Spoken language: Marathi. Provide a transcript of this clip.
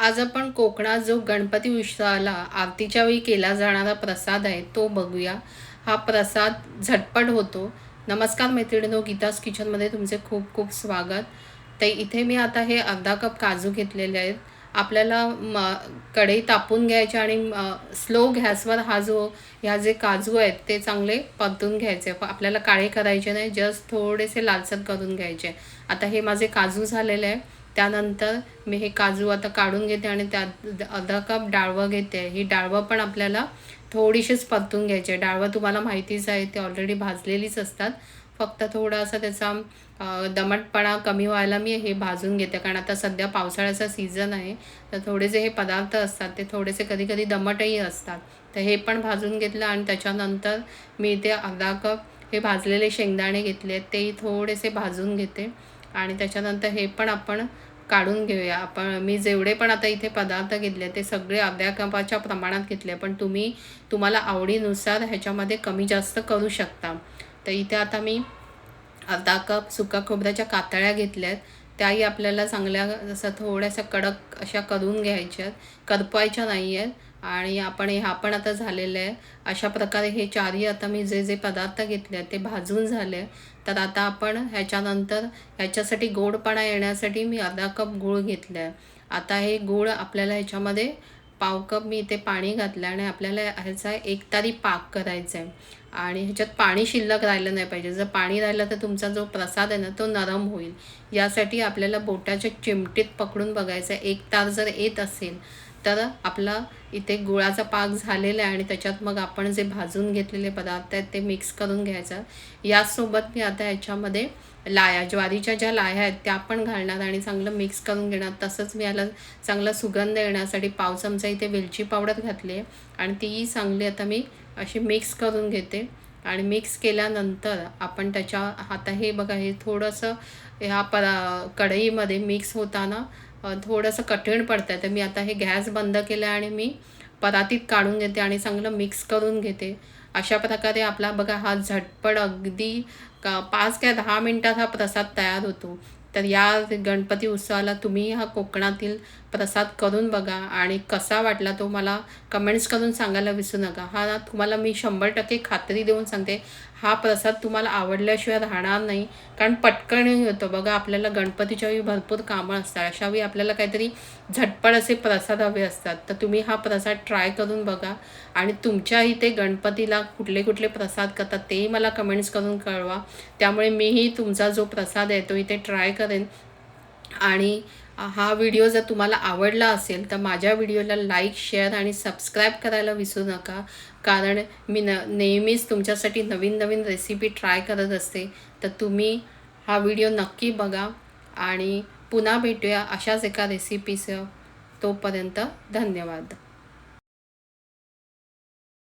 आज आपण कोकणात जो गणपती उत्सवाला आरतीच्या वेळी केला जाणारा प्रसाद आहे तो बघूया. हा प्रसाद झटपट होतो. नमस्कार मैत्रिणीनो गीतास किचनमध्ये तुमचे खूप खूप स्वागत. तर इथे मी आता हे अर्धा कप काजू घेतलेले आहेत. आपल्याला म कढई तापून घ्यायचे आणि स्लो गॅसवर हा जो ह्या जे काजू आहेत ते चांगले परतून घ्यायचे. आपल्याला काळे करायचे नाही जस्ट थोडेसे लालसर करून घ्यायचे. आता हे माझे काजू झालेले आहे त्यानंतर मी हे काजू आता काढून घेते आणि त्यात अर्धा कप डाळवं घेते. ही डाळवं पण आपल्याला थोडीशीच परतून घ्यायची आहे. डाळवं तुम्हाला माहितीच आहे ते ऑलरेडी भाजलेलीच असतात. फक्त थोडासा त्याचा दमटपणा कमी व्हायला मी हे भाजून घेते. कारण आता सध्या पावसाळ्याचा सीझन आहे. तर थोडेसे हे पदार्थ असतात ते थोडेसे कधी कधी दमटही असतात. तर हे पण भाजून घेतलं आणि त्याच्यानंतर मी इथे अर्धा कप हे भाजलेले शेंगदाणे घेतले आहेत. तेही थोडेसे भाजून घेते. आणि त्याच्यानंतर हे पण आपण काढून घेऊया. आपण मी जेवढे पण आता इथे पदार्थ घेतले ते सगळे अर्ध्या कपाच्या प्रमाणात घेतले पण तुम्ही तुम्हाला आवडीनुसार ह्याच्यामध्ये कमी जास्त करू शकता. तर इथे आता मी अर्धा कप सुका खोबऱ्याच्या कातळ्या घेतल्या आहेत त्याही आपल्याला चांगल्या असं थोड्याशा कडक अशा करून घ्यायच्या आहेत करपायच्या नाही आहेत आणि आपण हे हा पण आता झालेलं आहे. अशा प्रकारे हे चारही आता मी जे जे पदार्थ घेतले आहेत ते भाजून झाले तर आता आपण ह्याच्यानंतर ह्याच्यासाठी गोडपणा येण्यासाठी मी अर्धा कप गूळ घेतला आहे आता हे गूळ आपल्याला ह्याच्यामध्ये पाव कप मी इथे पाणी घातलं आणि आपल्याला ह्याचा एक तारी पाक करायचा आहे आणि ह्याच्यात पाणी शिल्लक राहिलं नाही पाहिजे. जर पाणी राहिलं तर तुमचा जो प्रसाद आहे ना तो नरम होईल. यासाठी आपल्याला बोटाच्या चिमटीत पकडून बघायचं आहे एक तार जर येत असेल तर आपला इथे गुळाचा पाक झालेला आहे आणि त्याच्यात मग आपण जे भाजून घेतलेले पदार्थ आहेत ते मिक्स करून घ्यायचं. याचसोबत मी आता ह्याच्यामध्ये लाया ज्वारीच्या ज्या लाया आहेत त्या पण घालणार आणि चांगलं मिक्स करून घेणार. तसंच मी याला चांगला सुगंध येण्यासाठी पाव चमचा इथे वेलची पावडर घातली आहे आणि तीही चांगली आता मी अशी मिक्स करून घेते. आणि मिक्स केल्यानंतर आपण त्याच्या आता हे बघा हे थोडंसं ह्या परा कढईमध्ये मिक्स होताना थोडंसं कठीण पडतं आहे तर मी आता हे गॅस बंद केलं आणि मी परातीत काढून घेते आणि चांगलं मिक्स करून घेते. अशा प्रकारे आपला बघा हा झटपट अगदी का पाच काय दहा मिनटात हा प्रसाद तयार होतो. तर या गणपती उत्सवाला तुम्ही हा कोकणातील प्रसाद करून बघा आणि कसा वाटला तो मला कमेंट्स करून सांगायला विसरू नका. हा ना तुम्हाला मी शंभर टक्के खात्री देऊन सांगते हा प्रसाद तुम्हाला आवडल्याशिवाय राहणार नाही. कारण पटकनही होतं बघा आपल्याला गणपतीच्या वेळी भरपूर कामं असतात. अशा वेळी आपल्याला काहीतरी झटपट असे प्रसाद हवे असतात. तर तुम्ही हा प्रसाद ट्राय करून बघा आणि तुमच्या इथे गणपतीला कुठले कुठले प्रसाद करतात तेही मला कमेंट्स करून कळवा. त्यामुळे मीही तुमचा जो प्रसाद आहे तो इथे ट्राय करेन. आणि हा व्हिडिओ जर तुम्हाला आवडला असेल तर माझ्या व्हिडिओला लाईक शेअर आणि सबस्क्राईब करायला विसरू नका. कारण मी न नेहमीच तुमच्यासाठी नवीन नवीन रेसिपी ट्राय करत असते. तर तुम्ही हा व्हिडिओ नक्की बघा. आणि पुन्हा भेटूया अशाच एका रेसिपीसह तोपर्यंत धन्यवाद.